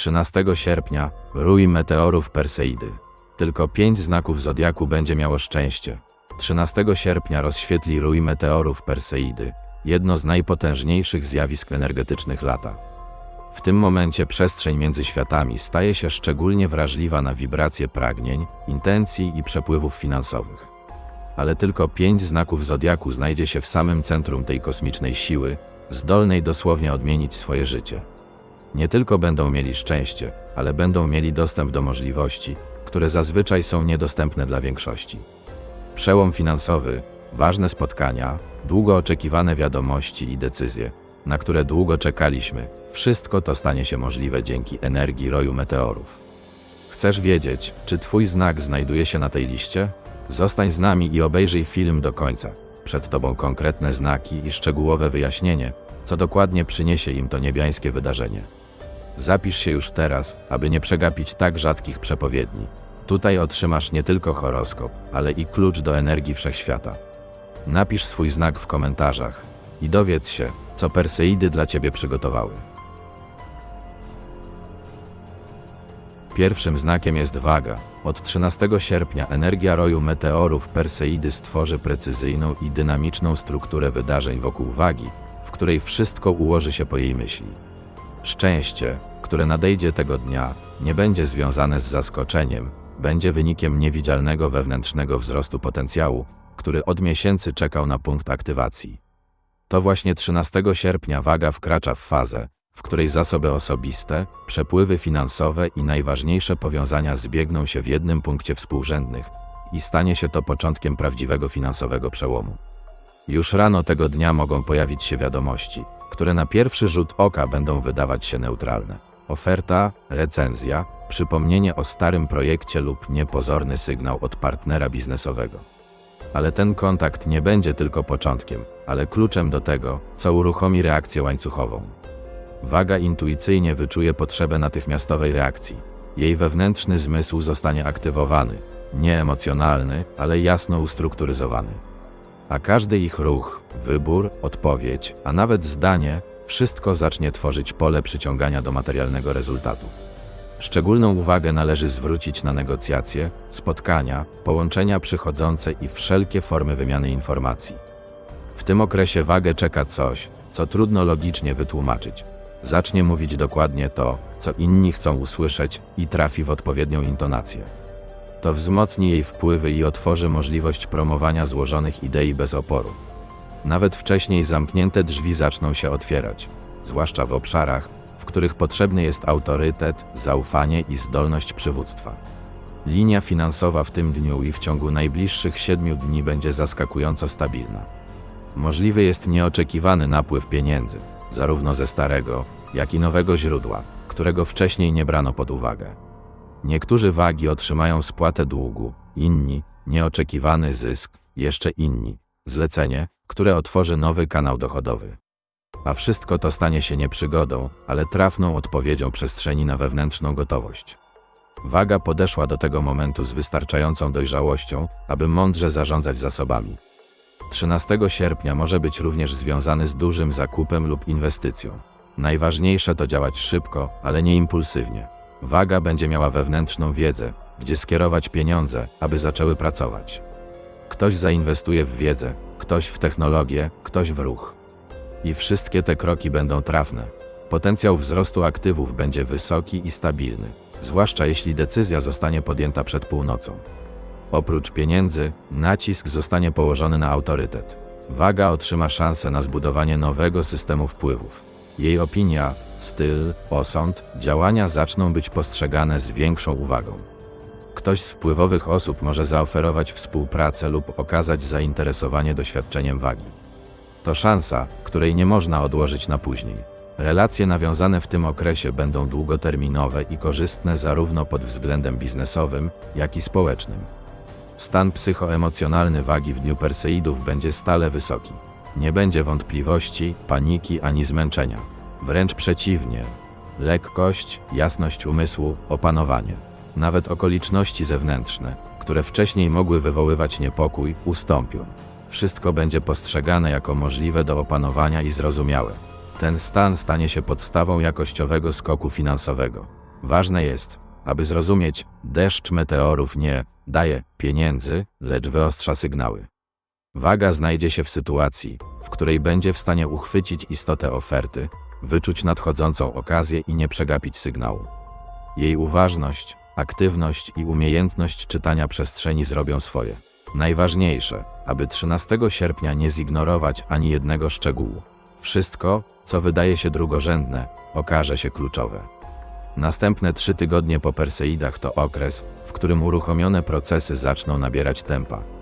13 sierpnia rój meteorów Perseidy. Tylko pięć znaków zodiaku będzie miało szczęście. 13 sierpnia rozświetli rój meteorów Perseidy, jedno z najpotężniejszych zjawisk energetycznych lata. W tym momencie przestrzeń między światami staje się szczególnie wrażliwa na wibracje pragnień, intencji i przepływów finansowych. Ale tylko pięć znaków zodiaku znajdzie się w samym centrum tej kosmicznej siły, zdolnej dosłownie odmienić swoje życie. Nie tylko będą mieli szczęście, ale będą mieli dostęp do możliwości, które zazwyczaj są niedostępne dla większości. Przełom finansowy, ważne spotkania, długo oczekiwane wiadomości i decyzje, na które długo czekaliśmy, wszystko to stanie się możliwe dzięki energii roju meteorów. Chcesz wiedzieć, czy Twój znak znajduje się na tej liście? Zostań z nami i obejrzyj film do końca. Przed Tobą konkretne znaki i szczegółowe wyjaśnienie, co dokładnie przyniesie im to niebiańskie wydarzenie. Zapisz się już teraz, aby nie przegapić tak rzadkich przepowiedni. Tutaj otrzymasz nie tylko horoskop, ale i klucz do energii wszechświata. Napisz swój znak w komentarzach i dowiedz się, co Perseidy dla Ciebie przygotowały. Pierwszym znakiem jest waga. Od 13 sierpnia energia roju meteorów Perseidy stworzy precyzyjną i dynamiczną strukturę wydarzeń wokół wagi, w której wszystko ułoży się po jej myśli. Szczęście, które nadejdzie tego dnia, nie będzie związane z zaskoczeniem, będzie wynikiem niewidzialnego wewnętrznego wzrostu potencjału, który od miesięcy czekał na punkt aktywacji. To właśnie 13 sierpnia waga wkracza w fazę, w której zasoby osobiste, przepływy finansowe i najważniejsze powiązania zbiegną się w jednym punkcie współrzędnych i stanie się to początkiem prawdziwego finansowego przełomu. Już rano tego dnia mogą pojawić się wiadomości, które na pierwszy rzut oka będą wydawać się neutralne. Oferta, recenzja, przypomnienie o starym projekcie lub niepozorny sygnał od partnera biznesowego. Ale ten kontakt nie będzie tylko początkiem, ale kluczem do tego, co uruchomi reakcję łańcuchową. Waga intuicyjnie wyczuje potrzebę natychmiastowej reakcji. Jej wewnętrzny zmysł zostanie aktywowany, nie emocjonalny, ale jasno ustrukturyzowany. A każdy ich ruch, wybór, odpowiedź, a nawet zdanie, wszystko zacznie tworzyć pole przyciągania do materialnego rezultatu. Szczególną uwagę należy zwrócić na negocjacje, spotkania, połączenia przychodzące i wszelkie formy wymiany informacji. W tym okresie wagę czeka coś, co trudno logicznie wytłumaczyć. Zacznie mówić dokładnie to, co inni chcą usłyszeć i trafi w odpowiednią intonację. To wzmocni jej wpływy i otworzy możliwość promowania złożonych idei bez oporu. Nawet wcześniej zamknięte drzwi zaczną się otwierać, zwłaszcza w obszarach, w których potrzebny jest autorytet, zaufanie i zdolność przywództwa. Linia finansowa w tym dniu i w ciągu najbliższych siedmiu dni będzie zaskakująco stabilna. Możliwy jest nieoczekiwany napływ pieniędzy, zarówno ze starego, jak i nowego źródła, którego wcześniej nie brano pod uwagę. Niektórzy wagi otrzymają spłatę długu, inni nieoczekiwany zysk, jeszcze inni zlecenie, które otworzy nowy kanał dochodowy. A wszystko to stanie się nie przygodą, ale trafną odpowiedzią przestrzeni na wewnętrzną gotowość. Waga podeszła do tego momentu z wystarczającą dojrzałością, aby mądrze zarządzać zasobami. 13 sierpnia może być również związany z dużym zakupem lub inwestycją. Najważniejsze to działać szybko, ale nie impulsywnie. Waga będzie miała wewnętrzną wiedzę, gdzie skierować pieniądze, aby zaczęły pracować. Ktoś zainwestuje w wiedzę, ktoś w technologię, ktoś w ruch. I wszystkie te kroki będą trafne. Potencjał wzrostu aktywów będzie wysoki i stabilny, zwłaszcza jeśli decyzja zostanie podjęta przed północą. Oprócz pieniędzy, nacisk zostanie położony na autorytet. Waga otrzyma szansę na zbudowanie nowego systemu wpływów. Jej opinia, styl, osąd, działania zaczną być postrzegane z większą uwagą. Ktoś z wpływowych osób może zaoferować współpracę lub okazać zainteresowanie doświadczeniem wagi. To szansa, której nie można odłożyć na później. Relacje nawiązane w tym okresie będą długoterminowe i korzystne zarówno pod względem biznesowym, jak i społecznym. Stan psychoemocjonalny wagi w dniu Perseidów będzie stale wysoki. Nie będzie wątpliwości, paniki ani zmęczenia. Wręcz przeciwnie. Lekkość, jasność umysłu, opanowanie. Nawet okoliczności zewnętrzne, które wcześniej mogły wywoływać niepokój, ustąpią. Wszystko będzie postrzegane jako możliwe do opanowania i zrozumiałe. Ten stan stanie się podstawą jakościowego skoku finansowego. Ważne jest, aby zrozumieć, deszcz meteorów nie daje pieniędzy, lecz wyostrza sygnały. Waga znajdzie się w sytuacji, w której będzie w stanie uchwycić istotę oferty, wyczuć nadchodzącą okazję i nie przegapić sygnału. Jej uważność, aktywność i umiejętność czytania przestrzeni zrobią swoje. Najważniejsze, aby 13 sierpnia nie zignorować ani jednego szczegółu. Wszystko, co wydaje się drugorzędne, okaże się kluczowe. Następne trzy tygodnie po Perseidach to okres, w którym uruchomione procesy zaczną nabierać tempa.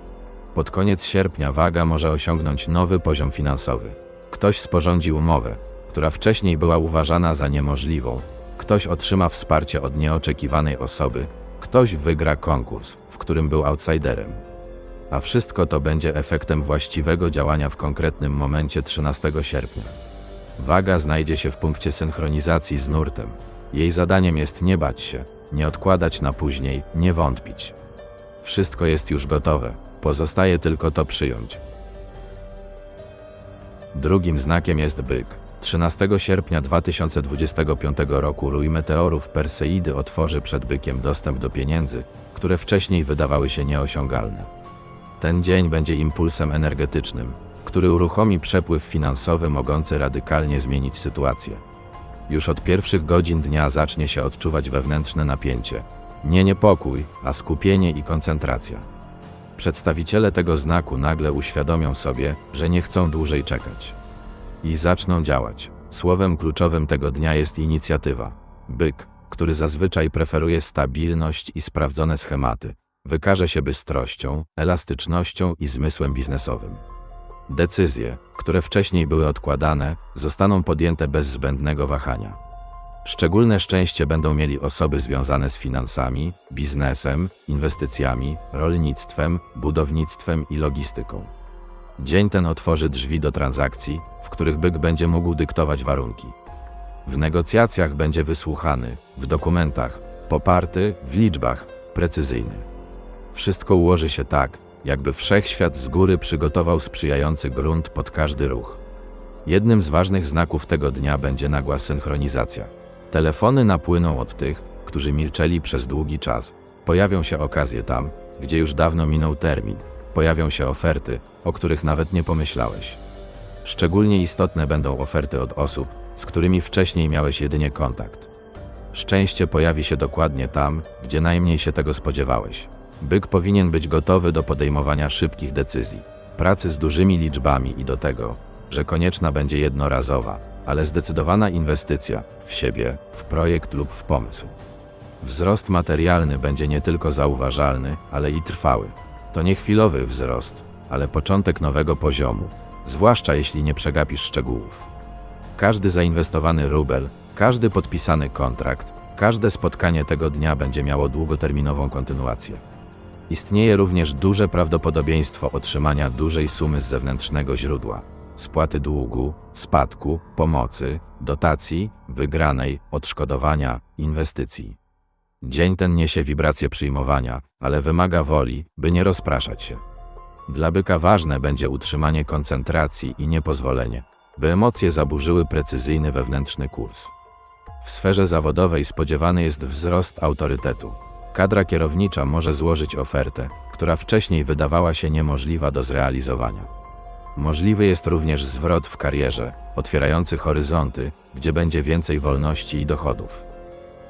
Pod koniec sierpnia waga może osiągnąć nowy poziom finansowy. Ktoś sporządzi umowę, która wcześniej była uważana za niemożliwą. Ktoś otrzyma wsparcie od nieoczekiwanej osoby. Ktoś wygra konkurs, w którym był outsiderem. A wszystko to będzie efektem właściwego działania w konkretnym momencie 13 sierpnia. Waga znajdzie się w punkcie synchronizacji z nurtem. Jej zadaniem jest nie bać się, nie odkładać na później, nie wątpić. Wszystko jest już gotowe, pozostaje tylko to przyjąć. Drugim znakiem jest byk. 13 sierpnia 2025 roku rój meteorów Perseidy otworzy przed bykiem dostęp do pieniędzy, które wcześniej wydawały się nieosiągalne. Ten dzień będzie impulsem energetycznym, który uruchomi przepływ finansowy mogący radykalnie zmienić sytuację. Już od pierwszych godzin dnia zacznie się odczuwać wewnętrzne napięcie. Nie niepokój, a skupienie i koncentracja. Przedstawiciele tego znaku nagle uświadomią sobie, że nie chcą dłużej czekać. I zaczną działać. Słowem kluczowym tego dnia jest inicjatywa. Byk, który zazwyczaj preferuje stabilność i sprawdzone schematy, wykaże się bystrością, elastycznością i zmysłem biznesowym. Decyzje, które wcześniej były odkładane, zostaną podjęte bez zbędnego wahania. Szczególne szczęście będą mieli osoby związane z finansami, biznesem, inwestycjami, rolnictwem, budownictwem i logistyką. Dzień ten otworzy drzwi do transakcji, w których byk będzie mógł dyktować warunki. W negocjacjach będzie wysłuchany, w dokumentach, poparty, w liczbach, precyzyjny. Wszystko ułoży się tak, jakby wszechświat z góry przygotował sprzyjający grunt pod każdy ruch. Jednym z ważnych znaków tego dnia będzie nagła synchronizacja. Telefony napłyną od tych, którzy milczeli przez długi czas. Pojawią się okazje tam, gdzie już dawno minął termin. Pojawią się oferty, o których nawet nie pomyślałeś. Szczególnie istotne będą oferty od osób, z którymi wcześniej miałeś jedynie kontakt. Szczęście pojawi się dokładnie tam, gdzie najmniej się tego spodziewałeś. Byk powinien być gotowy do podejmowania szybkich decyzji, pracy z dużymi liczbami i do tego, że konieczna będzie jednorazowa, ale zdecydowana inwestycja w siebie, w projekt lub w pomysł. Wzrost materialny będzie nie tylko zauważalny, ale i trwały. To nie chwilowy wzrost, ale początek nowego poziomu, zwłaszcza jeśli nie przegapisz szczegółów. Każdy zainwestowany rubel, każdy podpisany kontrakt, każde spotkanie tego dnia będzie miało długoterminową kontynuację. Istnieje również duże prawdopodobieństwo otrzymania dużej sumy z zewnętrznego źródła spłaty długu, spadku, pomocy, dotacji, wygranej, odszkodowania, inwestycji. Dzień ten niesie wibracje przyjmowania, ale wymaga woli, by nie rozpraszać się. Dla byka ważne będzie utrzymanie koncentracji i niepozwolenie, by emocje zaburzyły precyzyjny wewnętrzny kurs. W sferze zawodowej spodziewany jest wzrost autorytetu. Kadra kierownicza może złożyć ofertę, która wcześniej wydawała się niemożliwa do zrealizowania. Możliwy jest również zwrot w karierze, otwierający horyzonty, gdzie będzie więcej wolności i dochodów.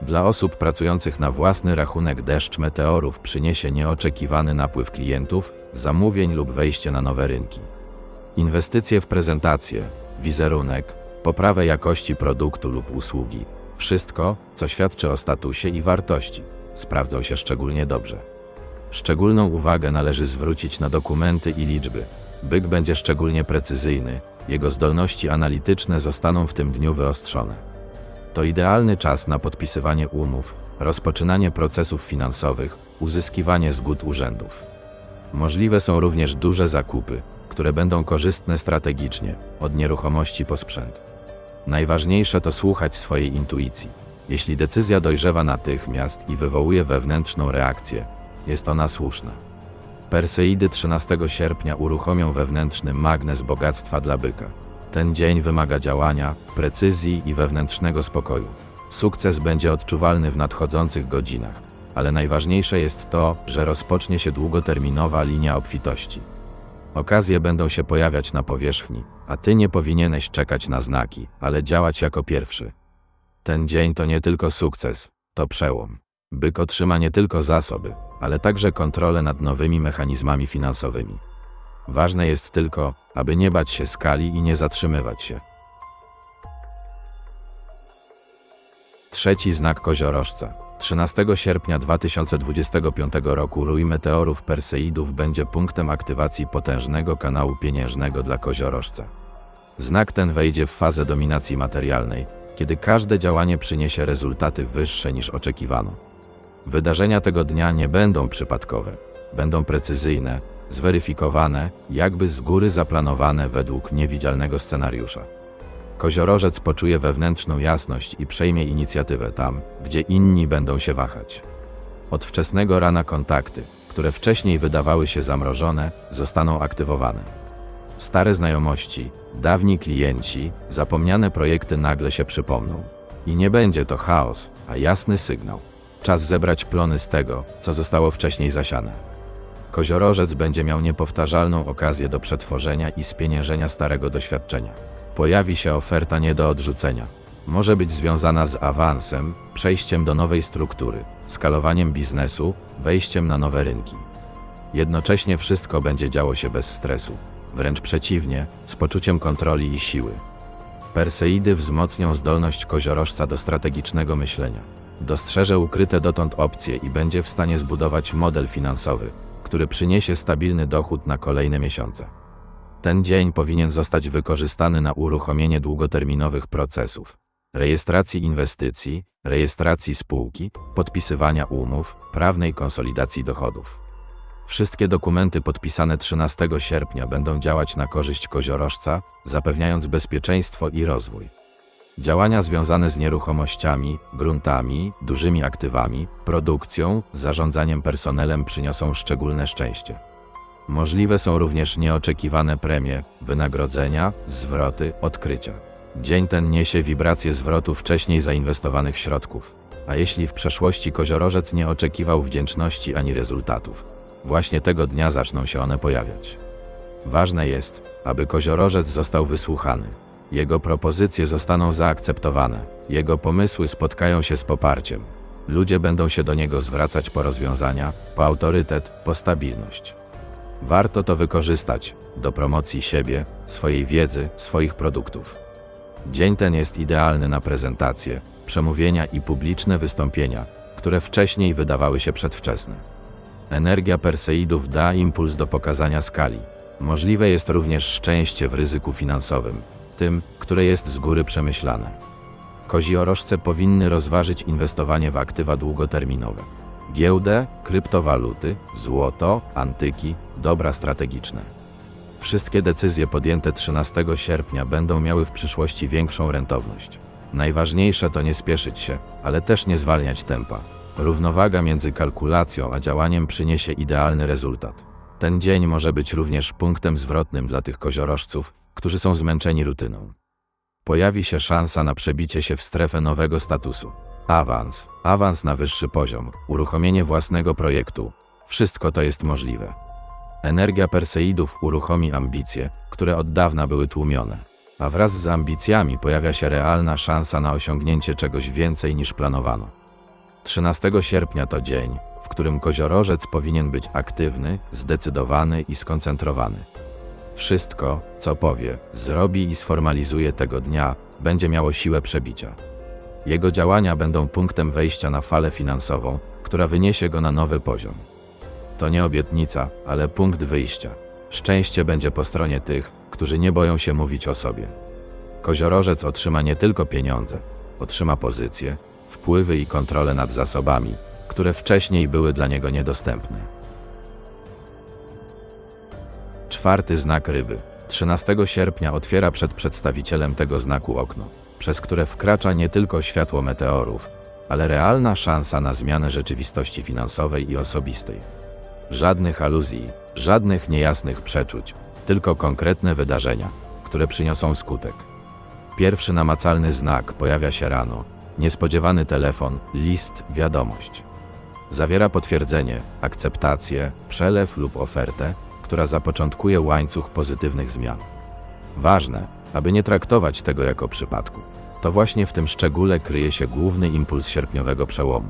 Dla osób pracujących na własny rachunek deszcz meteorów przyniesie nieoczekiwany napływ klientów, zamówień lub wejście na nowe rynki. Inwestycje w prezentację, wizerunek, poprawę jakości produktu lub usługi wszystko, co świadczy o statusie i wartości, sprawdzą się szczególnie dobrze. Szczególną uwagę należy zwrócić na dokumenty i liczby. Byk będzie szczególnie precyzyjny, jego zdolności analityczne zostaną w tym dniu wyostrzone. To idealny czas na podpisywanie umów, rozpoczynanie procesów finansowych, uzyskiwanie zgód urzędów. Możliwe są również duże zakupy, które będą korzystne strategicznie, od nieruchomości po sprzęt. Najważniejsze to słuchać swojej intuicji. Jeśli decyzja dojrzewa natychmiast i wywołuje wewnętrzną reakcję, jest ona słuszna. Perseidy 13 sierpnia uruchomią wewnętrzny magnes bogactwa dla byka. Ten dzień wymaga działania, precyzji i wewnętrznego spokoju. Sukces będzie odczuwalny w nadchodzących godzinach, ale najważniejsze jest to, że rozpocznie się długoterminowa linia obfitości. Okazje będą się pojawiać na powierzchni, a ty nie powinieneś czekać na znaki, ale działać jako pierwszy. Ten dzień to nie tylko sukces, to przełom. Byk otrzyma nie tylko zasoby, ale także kontrolę nad nowymi mechanizmami finansowymi. Ważne jest tylko, aby nie bać się skali i nie zatrzymywać się. Trzeci znak koziorożca. 13 sierpnia 2025 roku rój meteorów Perseidów będzie punktem aktywacji potężnego kanału pieniężnego dla koziorożca. Znak ten wejdzie w fazę dominacji materialnej, kiedy każde działanie przyniesie rezultaty wyższe niż oczekiwano. Wydarzenia tego dnia nie będą przypadkowe, będą precyzyjne, zweryfikowane, jakby z góry zaplanowane według niewidzialnego scenariusza. Koziorożec poczuje wewnętrzną jasność i przejmie inicjatywę tam, gdzie inni będą się wahać. Od wczesnego rana kontakty, które wcześniej wydawały się zamrożone, zostaną aktywowane. Stare znajomości, dawni klienci, zapomniane projekty nagle się przypomną. I nie będzie to chaos, a jasny sygnał. Czas zebrać plony z tego, co zostało wcześniej zasiane. Koziorożec będzie miał niepowtarzalną okazję do przetworzenia i spieniężenia starego doświadczenia. Pojawi się oferta nie do odrzucenia. Może być związana z awansem, przejściem do nowej struktury, skalowaniem biznesu, wejściem na nowe rynki. Jednocześnie wszystko będzie działo się bez stresu, wręcz przeciwnie, z poczuciem kontroli i siły. Perseidy wzmocnią zdolność koziorożca do strategicznego myślenia. Dostrzeże ukryte dotąd opcje i będzie w stanie zbudować model finansowy, który przyniesie stabilny dochód na kolejne miesiące. Ten dzień powinien zostać wykorzystany na uruchomienie długoterminowych procesów, rejestracji inwestycji, rejestracji spółki, podpisywania umów, prawnej konsolidacji dochodów. Wszystkie dokumenty podpisane 13 sierpnia będą działać na korzyść koziorożca, zapewniając bezpieczeństwo i rozwój. Działania związane z nieruchomościami, gruntami, dużymi aktywami, produkcją, zarządzaniem personelem przyniosą szczególne szczęście. Możliwe są również nieoczekiwane premie, wynagrodzenia, zwroty, odkrycia. Dzień ten niesie wibracje zwrotu wcześniej zainwestowanych środków. A jeśli w przeszłości koziorożec nie oczekiwał wdzięczności ani rezultatów, właśnie tego dnia zaczną się one pojawiać. Ważne jest, aby koziorożec został wysłuchany. Jego propozycje zostaną zaakceptowane, jego pomysły spotkają się z poparciem. Ludzie będą się do niego zwracać po rozwiązania, po autorytet, po stabilność. Warto to wykorzystać do promocji siebie, swojej wiedzy, swoich produktów. Dzień ten jest idealny na prezentacje, przemówienia i publiczne wystąpienia, które wcześniej wydawały się przedwczesne. Energia Perseidów da impuls do pokazania skali. Możliwe jest również szczęście w ryzyku finansowym, tym, które jest z góry przemyślane. Koziorożce powinny rozważyć inwestowanie w aktywa długoterminowe. Giełdę, kryptowaluty, złoto, antyki, dobra strategiczne. Wszystkie decyzje podjęte 13 sierpnia będą miały w przyszłości większą rentowność. Najważniejsze to nie spieszyć się, ale też nie zwalniać tempa. Równowaga między kalkulacją a działaniem przyniesie idealny rezultat. Ten dzień może być również punktem zwrotnym dla tych koziorożców, którzy są zmęczeni rutyną. Pojawi się szansa na przebicie się w strefę nowego statusu. Awans, awans na wyższy poziom, uruchomienie własnego projektu. Wszystko to jest możliwe. Energia Perseidów uruchomi ambicje, które od dawna były tłumione. A wraz z ambicjami pojawia się realna szansa na osiągnięcie czegoś więcej niż planowano. 13 sierpnia to dzień, w którym koziorożec powinien być aktywny, zdecydowany i skoncentrowany. Wszystko, co powie, zrobi i sformalizuje tego dnia, będzie miało siłę przebicia. Jego działania będą punktem wejścia na falę finansową, która wyniesie go na nowy poziom. To nie obietnica, ale punkt wyjścia. Szczęście będzie po stronie tych, którzy nie boją się mówić o sobie. Koziorożec otrzyma nie tylko pieniądze, otrzyma pozycję, wpływy i kontrolę nad zasobami, które wcześniej były dla niego niedostępne. Czwarty znak ryby. 13 sierpnia otwiera przed przedstawicielem tego znaku okno, przez które wkracza nie tylko światło meteorów, ale realna szansa na zmianę rzeczywistości finansowej i osobistej. Żadnych aluzji, żadnych niejasnych przeczuć, tylko konkretne wydarzenia, które przyniosą skutek. Pierwszy namacalny znak pojawia się rano, niespodziewany telefon, list, wiadomość. Zawiera potwierdzenie, akceptację, przelew lub ofertę, która zapoczątkuje łańcuch pozytywnych zmian. Ważne, aby nie traktować tego jako przypadku. To właśnie w tym szczególe kryje się główny impuls sierpniowego przełomu.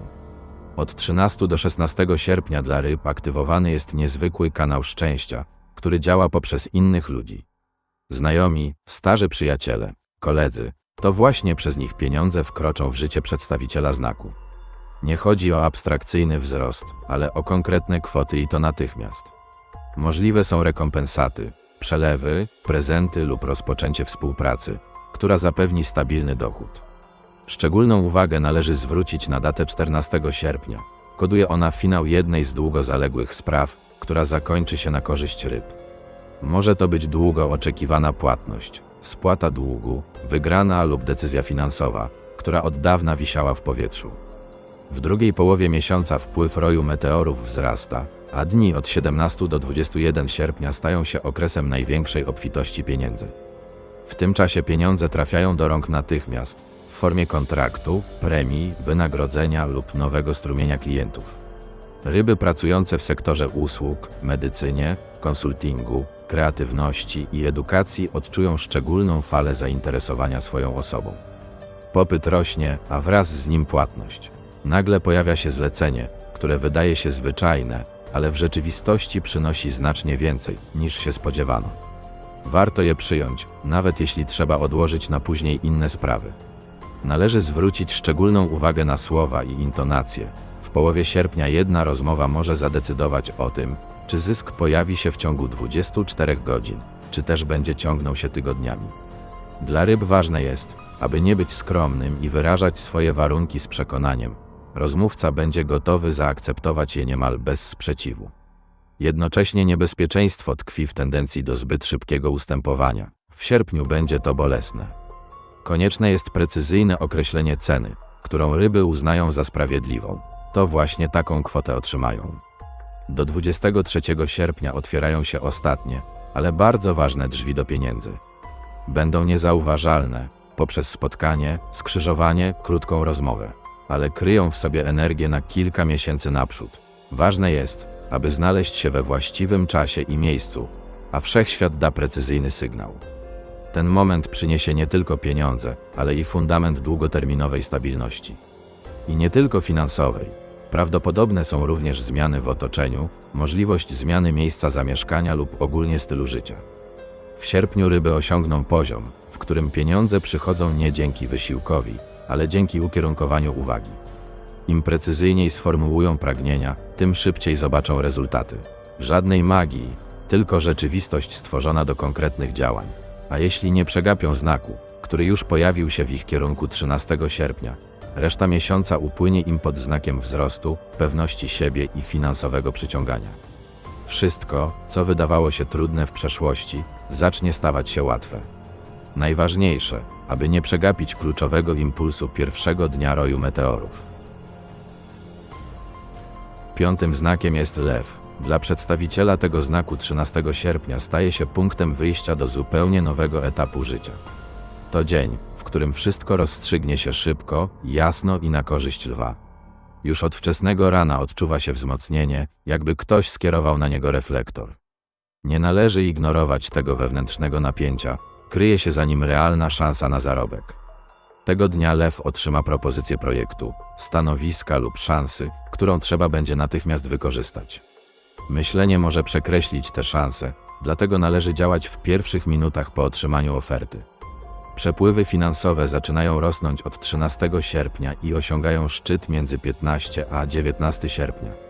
Od 13 do 16 sierpnia dla ryb aktywowany jest niezwykły kanał szczęścia, który działa poprzez innych ludzi. Znajomi, starzy przyjaciele, koledzy, to właśnie przez nich pieniądze wkroczą w życie przedstawiciela znaku. Nie chodzi o abstrakcyjny wzrost, ale o konkretne kwoty i to natychmiast. Możliwe są rekompensaty, przelewy, prezenty lub rozpoczęcie współpracy, która zapewni stabilny dochód. Szczególną uwagę należy zwrócić na datę 14 sierpnia. Koduje ona finał jednej z długo zaległych spraw, która zakończy się na korzyść ryb. Może to być długo oczekiwana płatność, spłata długu, wygrana lub decyzja finansowa, która od dawna wisiała w powietrzu. W drugiej połowie miesiąca wpływ roju meteorów wzrasta, a dni od 17 do 21 sierpnia stają się okresem największej obfitości pieniędzy. W tym czasie pieniądze trafiają do rąk natychmiast, w formie kontraktu, premii, wynagrodzenia lub nowego strumienia klientów. Ryby pracujące w sektorze usług, medycynie, konsultingu, kreatywności i edukacji odczują szczególną falę zainteresowania swoją osobą. Popyt rośnie, a wraz z nim płatność. Nagle pojawia się zlecenie, które wydaje się zwyczajne, ale w rzeczywistości przynosi znacznie więcej niż się spodziewano. Warto je przyjąć, nawet jeśli trzeba odłożyć na później inne sprawy. Należy zwrócić szczególną uwagę na słowa i intonacje. W połowie sierpnia jedna rozmowa może zadecydować o tym, czy zysk pojawi się w ciągu 24 godzin, czy też będzie ciągnął się tygodniami. Dla ryb ważne jest, aby nie być skromnym i wyrażać swoje warunki z przekonaniem. Rozmówca będzie gotowy zaakceptować je niemal bez sprzeciwu. Jednocześnie niebezpieczeństwo tkwi w tendencji do zbyt szybkiego ustępowania. W sierpniu będzie to bolesne. Konieczne jest precyzyjne określenie ceny, którą ryby uznają za sprawiedliwą. To właśnie taką kwotę otrzymają. Do 23 sierpnia otwierają się ostatnie, ale bardzo ważne drzwi do pieniędzy. Będą niezauważalne poprzez spotkanie, skrzyżowanie, krótką rozmowę, ale kryją w sobie energię na kilka miesięcy naprzód. Ważne jest, aby znaleźć się we właściwym czasie i miejscu, a wszechświat da precyzyjny sygnał. Ten moment przyniesie nie tylko pieniądze, ale i fundament długoterminowej stabilności. I nie tylko finansowej. Prawdopodobne są również zmiany w otoczeniu, możliwość zmiany miejsca zamieszkania lub ogólnie stylu życia. W sierpniu ryby osiągną poziom, w którym pieniądze przychodzą nie dzięki wysiłkowi, ale dzięki ukierunkowaniu uwagi. Im precyzyjniej sformułują pragnienia, tym szybciej zobaczą rezultaty. Żadnej magii, tylko rzeczywistość stworzona do konkretnych działań. A jeśli nie przegapią znaku, który już pojawił się w ich kierunku 13 sierpnia, reszta miesiąca upłynie im pod znakiem wzrostu, pewności siebie i finansowego przyciągania. Wszystko, co wydawało się trudne w przeszłości, zacznie stawać się łatwe. Najważniejsze, aby nie przegapić kluczowego impulsu pierwszego dnia roju meteorów. Piątym znakiem jest lew. Dla przedstawiciela tego znaku 13 sierpnia staje się punktem wyjścia do zupełnie nowego etapu życia. To dzień, w którym wszystko rozstrzygnie się szybko, jasno i na korzyść lwa. Już od wczesnego rana odczuwa się wzmocnienie, jakby ktoś skierował na niego reflektor. Nie należy ignorować tego wewnętrznego napięcia, kryje się za nim realna szansa na zarobek. Tego dnia lew otrzyma propozycję projektu, stanowiska lub szansy, którą trzeba będzie natychmiast wykorzystać. Myślenie może przekreślić te szanse, dlatego należy działać w pierwszych minutach po otrzymaniu oferty. Przepływy finansowe zaczynają rosnąć od 13 sierpnia i osiągają szczyt między 15 a 19 sierpnia.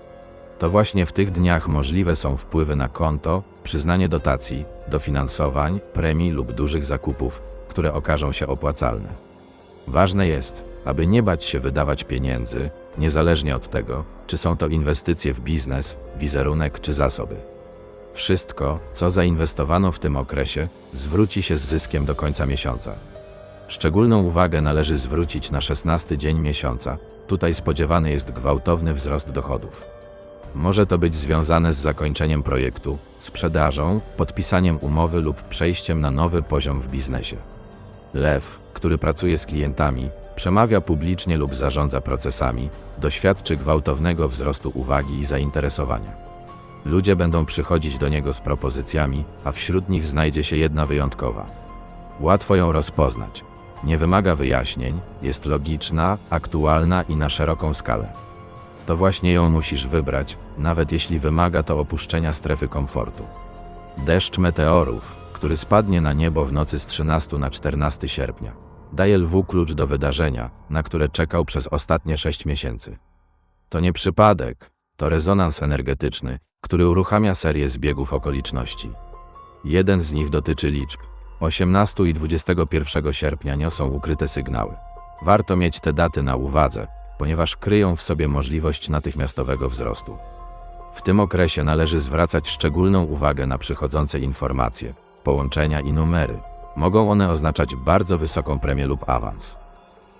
To właśnie w tych dniach możliwe są wpływy na konto, przyznanie dotacji, dofinansowań, premii lub dużych zakupów, które okażą się opłacalne. Ważne jest, aby nie bać się wydawać pieniędzy, niezależnie od tego, czy są to inwestycje w biznes, wizerunek czy zasoby. Wszystko, co zainwestowano w tym okresie, zwróci się z zyskiem do końca miesiąca. Szczególną uwagę należy zwrócić na 16 dzień miesiąca. Tutaj spodziewany jest gwałtowny wzrost dochodów. Może to być związane z zakończeniem projektu, sprzedażą, podpisaniem umowy lub przejściem na nowy poziom w biznesie. Lew, który pracuje z klientami, przemawia publicznie lub zarządza procesami, doświadczy gwałtownego wzrostu uwagi i zainteresowania. Ludzie będą przychodzić do niego z propozycjami, a wśród nich znajdzie się jedna wyjątkowa. Łatwo ją rozpoznać. Nie wymaga wyjaśnień, jest logiczna, aktualna i na szeroką skalę. To właśnie ją musisz wybrać, nawet jeśli wymaga to opuszczenia strefy komfortu. Deszcz meteorów, który spadnie na niebo w nocy z 13 na 14 sierpnia, daje lwu klucz do wydarzenia, na które czekał przez ostatnie 6 miesięcy. To nie przypadek, to rezonans energetyczny, który uruchamia serię zbiegów okoliczności. Jeden z nich dotyczy liczb. 18 i 21 sierpnia niosą ukryte sygnały. Warto mieć te daty na uwadze, ponieważ kryją w sobie możliwość natychmiastowego wzrostu. W tym okresie należy zwracać szczególną uwagę na przychodzące informacje, połączenia i numery. Mogą one oznaczać bardzo wysoką premię lub awans.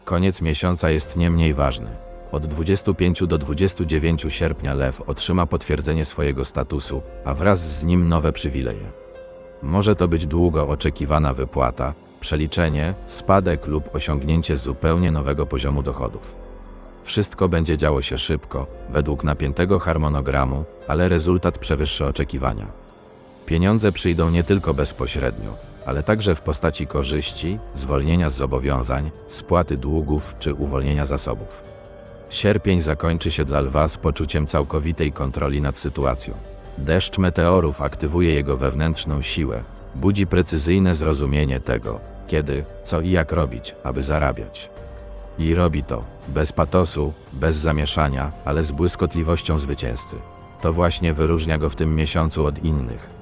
Koniec miesiąca jest nie mniej ważny. Od 25 do 29 sierpnia Lew otrzyma potwierdzenie swojego statusu, a wraz z nim nowe przywileje. Może to być długo oczekiwana wypłata, przeliczenie, spadek lub osiągnięcie zupełnie nowego poziomu dochodów. Wszystko będzie działo się szybko, według napiętego harmonogramu, ale rezultat przewyższy oczekiwania. Pieniądze przyjdą nie tylko bezpośrednio, ale także w postaci korzyści, zwolnienia z zobowiązań, spłaty długów czy uwolnienia zasobów. Sierpień zakończy się dla lwa z poczuciem całkowitej kontroli nad sytuacją. Deszcz meteorów aktywuje jego wewnętrzną siłę, budzi precyzyjne zrozumienie tego, kiedy, co i jak robić, aby zarabiać. I robi to, bez patosu, bez zamieszania, ale z błyskotliwością zwycięzcy. To właśnie wyróżnia go w tym miesiącu od innych.